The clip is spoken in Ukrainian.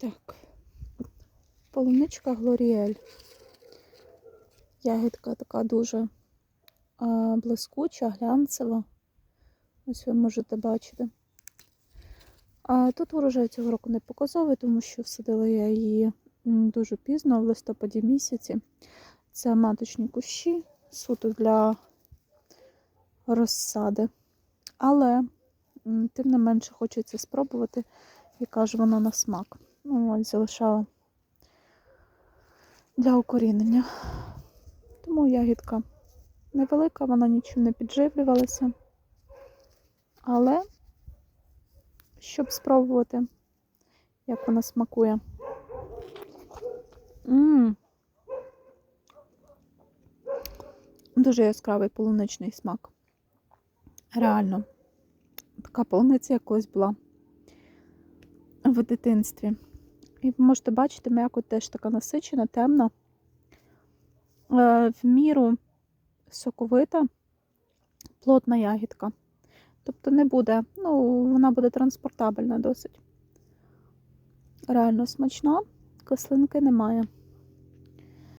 Так. Полуничка Глоріель. Ягідка така дуже блискуча, глянцева. Ось ви можете бачити. А тут урожай цього року не показовий, тому що всадила я її дуже пізно, в листопаді місяці. Це маточні кущі, суто для розсади. Але тим не менше хочеться спробувати, яка ж вона на смак. Ну, ось залишала для укорінення. Тому ягідка невелика, вона нічим не підживлювалася. Але щоб спробувати, як вона смакує. М. Дуже яскравий полуничний смак. Реально. Така полуниця як колись була в дитинстві. І ви можете бачити, м'яко теж така насичена, темна, е, в міру соковита, плотна ягідка. Тобто не буде, ну, вона буде транспортабельна досить. Реально смачна, кислинки немає.